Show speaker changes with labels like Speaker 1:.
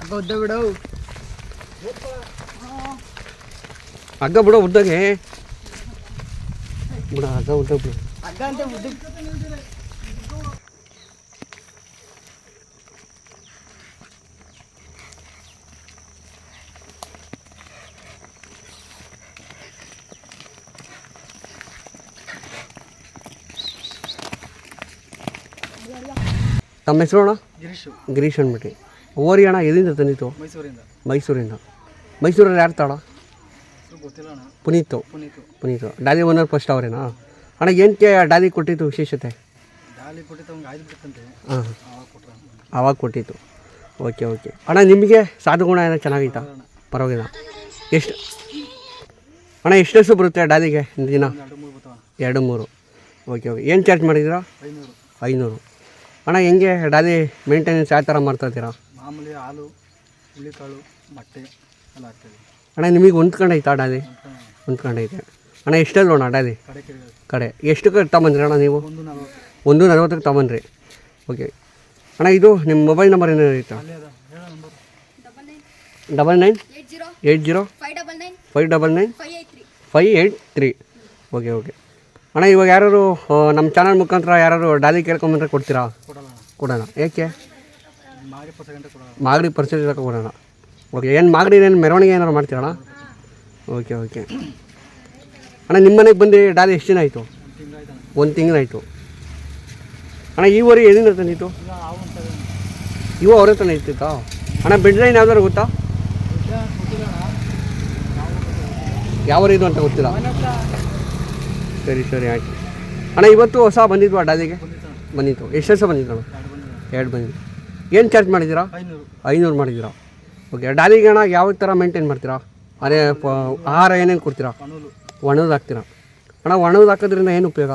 Speaker 1: ಹಗ್ಗ ಉದ್ದ ಬಿಡು
Speaker 2: ಹಗ್ಗ ಬಿಡೋ ಉದ್ದಗೆ ಬಿಡ ಹಗ್ಗ ಉದ್ದ ಬಿಡು
Speaker 1: ಅಂತ
Speaker 2: ತಮ್ಮ ಹೆಸರು ಅಣ್ಣ?
Speaker 1: ಗಿರೀಶು
Speaker 2: ಗಿರೀಶ್ ಅಂದ್ಬಿಟ್ಟು. ಓರಿ ಅಣ್ಣ ಎಲ್ಲಿಂದ ತಂದಿತ್ತು
Speaker 1: ಮೈಸೂರಿಂದ.
Speaker 2: ಮೈಸೂರಿಂದ. ಮೈಸೂರಲ್ಲಿ ಯಾರು ತಾಳ?
Speaker 1: ಗೊತ್ತಿಲ್ಲ
Speaker 2: ಪುನೀತು.
Speaker 1: ಪುನೀತು.
Speaker 2: ಪುನೀತು. ಡಾಲಿ ಓನರ್ ಫಸ್ಟ್ ಅವರೇನಾ? ಅಣ್ಣ ಏನಕ್ಕೆ ಡಾಲಿ ಕೊಟ್ಟಿತ್ತು ವಿಶೇಷತೆ?
Speaker 1: ಡಾಲಿ ಕೊಟ್ಟಿತ್ತು ಅವ್ನಿಗೆ ಆಯ್ದು ಬಿಡುತ್ತಂತೆ.
Speaker 2: ಹಾಂ.
Speaker 1: ಅವಾಗ
Speaker 2: ಆವಾಗ ಕೊಟ್ಟಿತ್ತು ಓಕೆ ಓಕೆ. ಅಣ್ಣ ನಿಮಗೆ ಸಾಧುಗುಣ ಏನೋ ಚೆನ್ನಾಗಿತ್ತಾ ಪರವಾಗಿಲ್ಲ. ಎಷ್ಟು? ಅಣ್ಣ ಎಷ್ಟು ದಿವಸ ಬರುತ್ತೆ ಡಾಲಿಗೆ ದಿನ?
Speaker 1: ಎರಡು ಮೂರು
Speaker 2: ಓಕೆ ಓಕೆ. ಏನು ಚಾರ್ಜ್ ಮಾಡಿದ್ದೀರಾ?
Speaker 1: ಐನೂರು.
Speaker 2: ಅಣ್ಣ ಹೆಂಗೆ ಡಾಲಿ ಮೇಂಟೆನೆನ್ಸ್ ಯಾವ ಥರ ಮಾಡ್ತಾ ಇದ್ದೀರಾ?
Speaker 1: ಮಾಮೂಲಿ ಹಾಲು ಹುಳಿಕಾಳು ಮೊಟ್ಟೆ ಎಲ್ಲ ಹಾಕ್ತೀವಿ
Speaker 2: ಅಣ್ಣ ನಿಮಗೆ ಹೊಂದ್ಕೊಂಡೈತಾ ಡಾಲಿ? ಹೊಂದ್ಕೊಂಡೈತೆ. ಅಣ್ಣ, ಎಷ್ಟಲ್ಲಿ ನೋಡೋಣ ಡಾಲಿ
Speaker 1: ಕಡೆ. ಎಷ್ಟು
Speaker 2: ಕಡೆ ಎಷ್ಟು ತಗೊಂಬಂದ್ರಿ ಅಣ್ಣ ನೀವು?
Speaker 1: ಒಂದು ನಲ್ವತ್ತು
Speaker 2: ನಲ್ವತ್ತಕ್ಕೆ ತಗೊಂಬನ್ರಿ ಓಕೆ. ಅಣ್ಣ, ಇದು ನಿಮ್ಮ ಮೊಬೈಲ್ ನಂಬರ್ ಏನಾರು
Speaker 1: number
Speaker 2: double nine eight zero
Speaker 3: five double nine
Speaker 2: five eight three okay okay. ಅಣ್ಣ, ಇವಾಗ ಯಾರು ನಮ್ಮ ಚಾನಲ್ ಮುಖಾಂತರ ಯಾರು ಡಾಲಿ ಕೇಳ್ಕೊಂಬಂದ್ರೆ ಕೊಡ್ತೀರಾ? ಕೊಡೋಣ. ಏಕೆ ಮಾಗಡಿ ಪರ್ಚೇಸ್ ಕೊಡೋಣ. ಓಕೆ, ಏನು ಮಾಗಡಿ ಏನು ಮೆರವಣಿಗೆ ಏನಾರು ಮಾಡ್ತೀರಣ್ಣ ಓಕೆ ಓಕೆ. ಅಣ್ಣ ನಿಮ್ಮ ಮನೆಗೆ ಬಂದು ಡಾಲಿ ಎಷ್ಟು ದಿನ ಆಯಿತು?
Speaker 1: ಒಂದು
Speaker 2: ತಿಂಗಳಾಯಿತು ಅಣ್ಣ ಈವರೆಗೆ ವರಿ ಎಲ್ಲಿಂದ ತಂದಿತ್ತು ಇವ ಅವರೇ ತಾನೆ ಇರ್ತಿತ್ತಾ? ಅಣ್ಣ ಬೆಡ್ ಲೈನ್ ಯಾವ್ದಾರು ಗೊತ್ತಾ? ಯಾವ ಇದು ಅಂತ ಗೊತ್ತಿಲ್ಲ. ಸರಿ ಸರಿ, ಆಯಿತು. ಅಣ್ಣ, ಇವತ್ತು ಹೊಸ ಬಂದಿದ್ವಾ ಡಾಲಿಗೆ?
Speaker 1: ಬಂದಿತ್ತು.
Speaker 2: ಬಂದಿತ್ತು ಎಷ್ಟು ವರ್ಷ ಬಂದಿತ್ತು ಅಣ್ಣ?
Speaker 1: ಎರಡು
Speaker 2: ಬಂದಿದ್ದು ಏನು ಚಾರ್ಜ್ ಮಾಡಿದ್ದೀರಾ?
Speaker 1: ಐನೂರು
Speaker 2: ಮಾಡಿದ್ದೀರಾ. ಓಕೆ, ಡಾಲಿಗೆ ಅಣ್ಣ, ಯಾವ ಥರ ಮೇಂಟೈನ್ ಮಾಡ್ತೀರಾ? ಅದೇ ಆಹಾರ ಏನೇನು ಕೊಡ್ತೀರಾ? ಒಣದು ಹಾಕ್ತೀರಾ ಅಣ್ಣ ಒಣದು ಹಾಕೋದ್ರಿಂದ ಏನು ಉಪಯೋಗ?